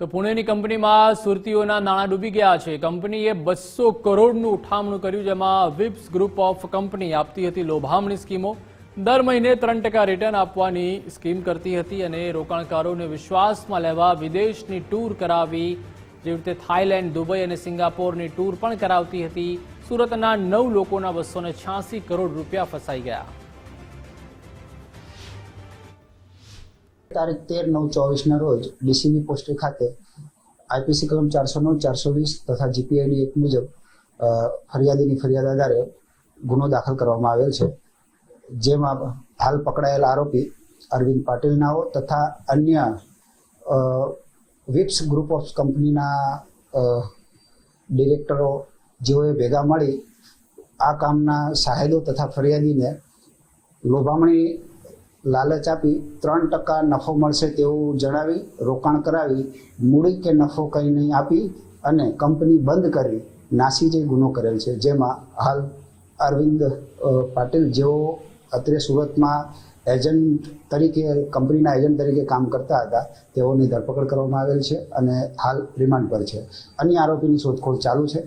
તો પુણેની કંપનીમાં સુરતીઓના નાણાં ડૂબી ગયા છે. કંપનીએ બસો કરોડનું ઉઠામણું કર્યું, જેમાં વિપ્સ ગ્રુપ ઓફ કંપની આપતી હતી લોભામણી સ્કીમો. દર મહિને ત્રણ ટકા રિટર્ન આપવાની સ્કીમ કરતી હતી અને રોકાણકારોને વિશ્વાસમાં લેવા વિદેશની ટૂર કરાવી, જેવી રીતે થાઇલેન્ડ, દુબઈ અને સિંગાપોરની ટૂર પણ કરાવતી હતી. સુરતના નવ લોકોના બસો કરોડ રૂપિયા ફસાઈ ગયા. તારીખ તેર નવ ચોવીસના રોજ ડીસીબી પોસ્ટે ખાતે આઈપીસી કલમ ચારસો નવ, ચારસો વીસ તથા જીપીઆઈડી એક મુજબ ફરિયાદીની ફરિયાદ આધારે ગુનો દાખલ કરવામાં આવેલ છે. જેમાં હાલ પકડાયેલ આરોપી અરવિંદ પાટીલ નાઓ તથા અન્ય વિપ્સ ગ્રુપ ઓફ કંપનીના ડિરેક્ટરો જેઓએ ભેગા મળી આ કામના સાહેદો તથા ફરિયાદીને લોભામણી લાલચ આપી ત્રણ ટકા નફો મળશે તેવું જણાવી, રોકાણ કરાવી, મૂડી કે નફો કંઈ નહીં આપી અને કંપની બંધ કરી. નાસી જે ગુનો કરેલ છે. જેમાં હાલ અરવિંદ પાટીલ જેઓ અત્રે સુરતમાં એજન્ટ તરીકે, કંપનીના એજન્ટ તરીકે કામ કરતા હતા, તેઓની ધરપકડ કરવામાં આવેલ છે અને હાલ રિમાન્ડ પર છે. અન્ય આરોપીની શોધખોળ ચાલુ છે.